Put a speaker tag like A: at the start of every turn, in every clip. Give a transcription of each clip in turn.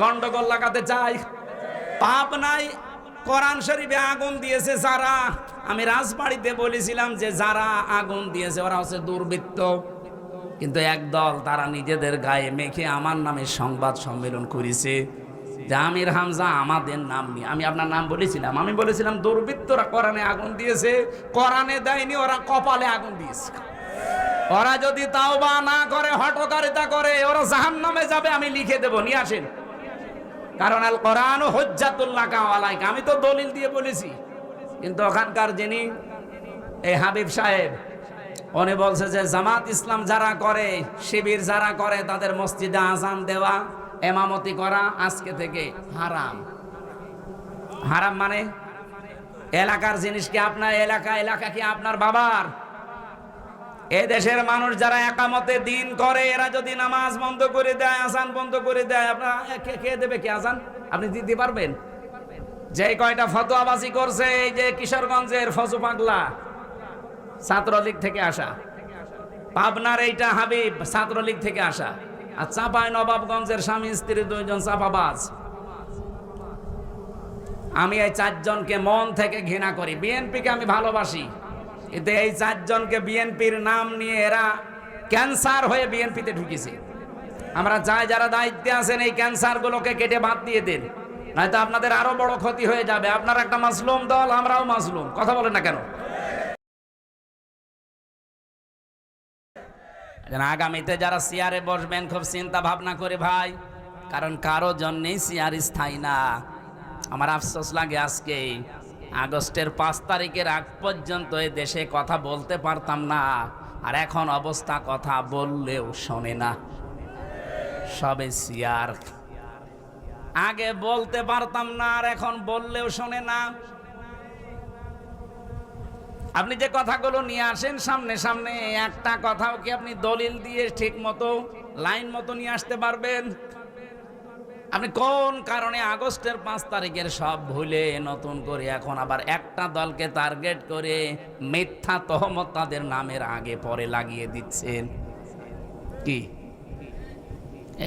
A: গন্ডগোল লাগাতে চায় পাপ নাই, কোরআন শরীফে আগুন দিয়েছে যারা। আমি রাজবাড়িতে বলেছিলাম যে যারা আগুন দিয়েছে, ওরা হচ্ছে দুর্বৃত্ত। কিন্তু একদল তারা নিজেদের গায়ে মেখে আমার নামে সংবাদ সম্মেলন করেছে যে আমির হামজা আমাদের নাম নিয়ে। আমি আপনার নাম বলেছিলাম, আমি বলেছিলাম দুর্বৃত্তরা কোরআনে আগুন দিয়েছে, কোরআনে দেয়নি, ওরা কপালে আগুন দিয়েছে। ওরা যদি তাও বা না করে হটকারিতা করে, ওরা জাহান নামে যাবে, আমি লিখে দেবো, নিয়ে আসেন। কারণ আল কোরআন হজ্জাতুল্লাহ কাওয়ালাইকা আমি তো দলিল দিয়ে বলেছি। কিন্তু ওখানকার যিনি, এই হাবিব সাহেব, উনি বলছে যে জামাত ইসলাম যারা করে, শিবির যারা করে, তাদের মসজিদে আজান দেওয়া, এমামতি করা আজকে থেকে হারাম। হারাম মানে? এলাকার জিনিস কি আপনার এলাকা? এলাকা কি আপনার বাবার? এ দেশের মানুষ যারা একামতে দিন করে, এরা যদি নামাজ বন্ধ করে দেয় আসান বন্ধ করে দেয়, আপনারা খেয়ে দেবে কি আসান আপনি দিতে পারবেন? যে কয়টা ফতোয়াবাজি করছে, এই যে কিশোরগঞ্জের ফজু পাগলা, ছাত্রলীগ থেকে আসা। পাবনার এইটা হাবিব, ছাত্রলীগ থেকে আসা। আর চাপায় নবাবগঞ্জের স্বামী, স্ত্রী দুইজন চাপাবাজ। আমি এই চারজনকে মন থেকে ঘৃণা করি। বিএনপিকে আমি ভালোবাসি। কিন্তু এই চারজনকে বিএনপির নাম নিয়ে এরা ক্যান্সার হয়ে বিএনপিতে ঢুকেছে। আমরা চাই যারা দায়িত্বে আছেন, এই ক্যান্সারগুলোকে কেটে বাদ দিয়ে দেন। নয়তো আপনাদের আরও বড় ক্ষতি হয়ে যাবে। আপনার একটা মাসলুম দল, আমরাও মাসলুম। কথা বলেন না কেন? আগামীতে যারা চেয়ারে বসবেন, খুব চিন্তা ভাবনা করে ভাই, কারণ কারও জন্যেই চেয়ার স্থায়ী না। আমার আফসোস লাগে আজকে। আগস্টের পাঁচ তারিখের আগ পর্যন্ত এ দেশে কথা বলতে পারতাম না। আর এখন অবস্থা কথা বললেও শোনে না। সবে চেয়ার আগে বলতে পারতাম না, আর এখন বললেও শোনে না। আপনি যে কথাগুলো নিয়ে আসেন সামনে সামনে, একটা কথাও কি আপনি দলিল দিয়ে ঠিক মতো লাইন মতো নিয়ে আসতে পারবেন? আপনি কোন কারণে আগস্টের পাঁচ তারিখের সব ভুলে নতুন করে এখন আবার একটা দলকে টার্গেট করে মিথ্যা তহমত তাদের নামের আগে পরে লাগিয়ে দিচ্ছেন? কি?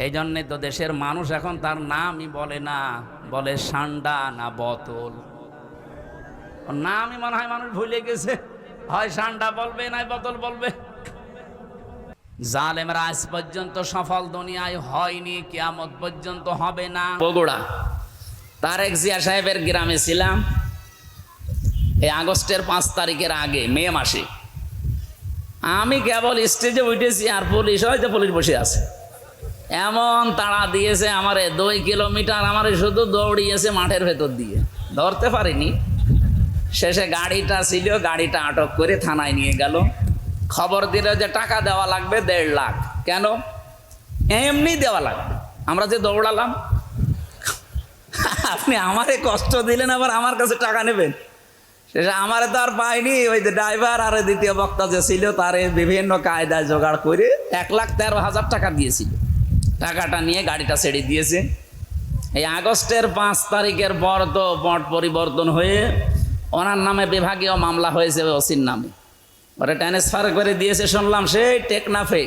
A: এই জন্যে তো দেশের মানুষ এখন তার নামই বলে না, বলে সান্ডা না বোতল। নামই মনে হয় মানুষ ভুলে গেছে। হয় সান্ডা বলবে নাই বোতল বলবে। জালেমরা আজ পর্যন্ত সফল দুনিয়ায় হয়নি, কিয়ামত পর্যন্ত হবে না। বগুড়া। তারেক জিয়া সাহেবের গ্রামে ছিলাম। এই আগস্টের পাঁচ তারিখের আগে, মে মাসে। আমি কেবল স্টেজে উঠেছি আর পুলিশ হয়তো পুলিশ বসে আছে। এমন তাড়া দিয়েছে আমারে, দুই কিলোমিটার আমারে শুধু দৌড়িয়েছে মাঠের ভেতর দিয়ে। ধরতে পারিনি। শেষে গাড়িটা ছিল, গাড়িটা আটক করে থানায় নিয়ে গেল। খবর দিলে যে টাকা দেওয়া লাগবে দেড় লাখ। কেন? এমনি দেওয়া লাগবে। আমরা যে দৌড়ালাম, আপনি আমারে কষ্ট দিলেন, আবার আমার কাছে টাকা নেবেন। শেষে আমারে তো আর পাইনি ওই যে ড্রাইভার আর দ্বিতীয় বক্তা যে ছিল, তারে বিভিন্ন কায়দায় জোগাড় করে এক লাখ তেরো হাজার টাকা দিয়েছিল। টাকাটা নিয়ে গাড়িটা ছেড়ে দিয়েছে। এই আগস্টের পাঁচ তারিখের পর তো পট পরিবর্তন হয়ে ওনার নামে বিভাগীয় মামলা হয়েছে ওসির নামে। ওরা ট্রান্সফার করে দিয়েছে, শুনলাম সেই টেকনাফে।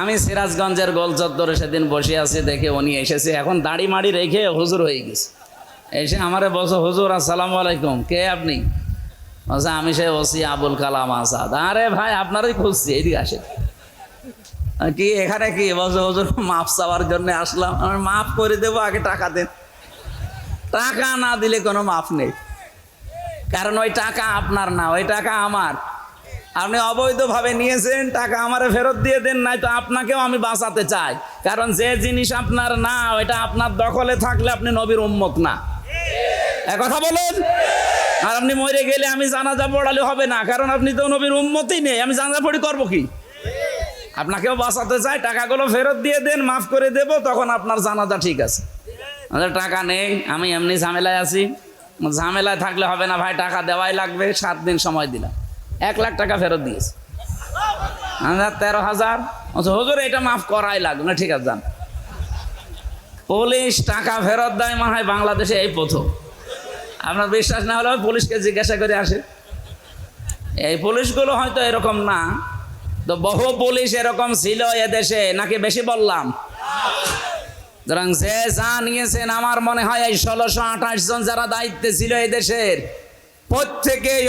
A: আমি সিরাজগঞ্জের গোল চত্বরে সেদিন বসে আছি, দেখে উনি এসেছে। এখন দাড়ি মাড়ি রেখে হুজুর হয়ে গেছে। এসে আমারে বলছো, হুজুর, আসসালামু আলাইকুম, কে আপনি? বলছে, আমি সে ওসি আবুল কালাম আসাদ আরে ভাই, আপনারই খুঁজছি, এইদিকে আসে কি, এখানে কি? বলছো, হুজুর, মাপ চাওয়ার জন্য আসলাম। আমি মাফ করে দেবো, আগে টাকা দেন। টাকা না দিলে কোনো মাপ নেই। কারণ ওই টাকা আপনার না, ওই টাকা আমার। আপনি অবৈধভাবে নিয়েছেন, টাকা আমারে ফেরত দিয়ে দেন নাই তো আপনাকেও আমি বাঁচাতে চাই। কারণ যে জিনিস আপনার না, ওইটা আপনার দখলে থাকলে আপনি নবীর উম্মত না। কথা বলেন? আর আপনি মরে গেলে আমি জানাজা পড়ালে হবে না, কারণ আপনি তো নবীর উম্মতই নেই। আমি জানাজা পড়ি করব কি? আপনাকেও বাঁচাতে চাই, টাকাগুলো ফেরত দিয়ে দেন, মাফ করে দেব, তখন আপনার জানাজা ঠিক আছে। আমাদের টাকা নেই, আমি এমনি ঝামেলায় আছি। ঝামেলায় থাকলে হবে না ভাই, টাকা দেওয়াই লাগবে, সাত দিন সময় দিলাম। এক লাখ টাকা ফেরত দিয়েছে। তেরো হাজার? আচ্ছা হুজুর, এটা মাফ করাই লাগবে না, ঠিক আছে যান পুলিশ টাকা ফেরত দেয়, মনে হয় বাংলাদেশে এই প্রথম। আপনার বিশ্বাস না হলে পুলিশকে জিজ্ঞাসা করে আসে। এই পুলিশগুলো হয়তো এরকম না, তো বহু পুলিশ এরকম ছিল এদেশে, নাকি বেশি বললাম? সুতরাং যে যা নিয়েছেন আমার মনে হয় এই ষোলোশো আঠাশ জন যারা দায়িত্বে ছিল এই দেশের প্রত্যেকেই